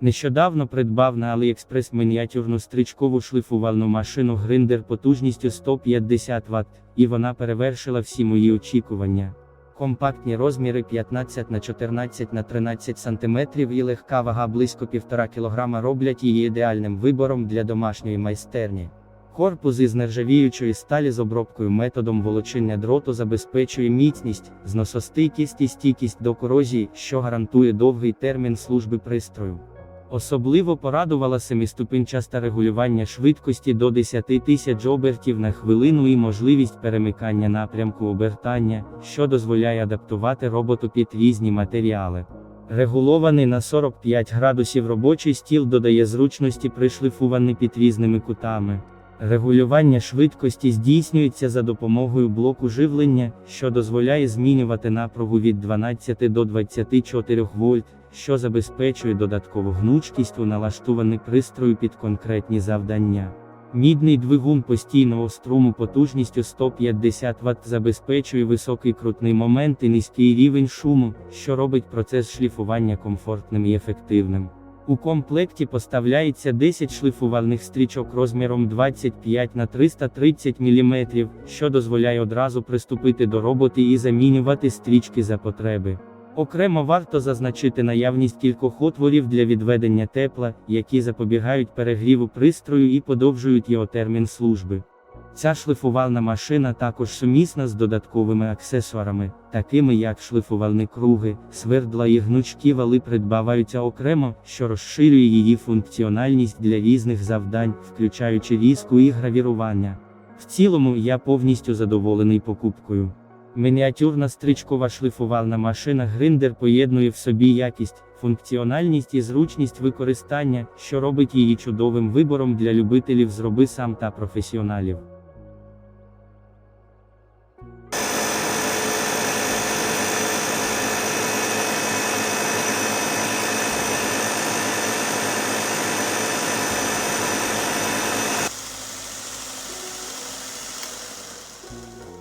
Нещодавно придбав на AliExpress мініатюрну стрічкову шлифувальну машину гриндер потужністю 150 Вт, і вона перевершила всі мої очікування. Компактні розміри 15 на 14 на 13 см і легка вага близько 1,5 кг роблять її ідеальним вибором для домашньої майстерні. Корпус із нержавіючої сталі з обробкою методом волочення дроту забезпечує міцність, зносостійкість і стійкість до корозії, що гарантує довгий термін служби пристрою. Особливо порадувала семиступінчаста регулювання швидкості до 10 тисяч обертів на хвилину і можливість перемикання напрямку обертання, що дозволяє адаптувати роботу під різні матеріали. Регулований на 45 градусів робочий стіл додає зручності при шліфуванні під різними кутами. Регулювання швидкості здійснюється за допомогою блоку живлення, що дозволяє змінювати напругу від 12 до 24 вольт, що забезпечує додаткову гнучкість у налаштуванні пристрою під конкретні завдання. Мідний двигун постійного струму потужністю 150 Вт забезпечує високий крутний момент і низький рівень шуму, що робить процес шліфування комфортним і ефективним. У комплекті поставляється 10 шліфувальних стрічок розміром 25 на 330 мм, що дозволяє одразу приступити до роботи і замінювати стрічки за потреби. Окремо варто зазначити наявність кількох отворів для відведення тепла, які запобігають перегріву пристрою і подовжують його термін служби. Ця шлифувальна машина також сумісна з додатковими аксесуарами, такими як шлифувальні круги, свердла і гнучкі вали придбаваються окремо, що розширює її функціональність для різних завдань, включаючи різку і гравірування. В цілому я повністю задоволений покупкою. Мініатюрна стрічкова шлифувальна машина гриндер поєднує в собі якість, функціональність і зручність використання, що робить її чудовим вибором для любителів зроби сам та професіоналів. you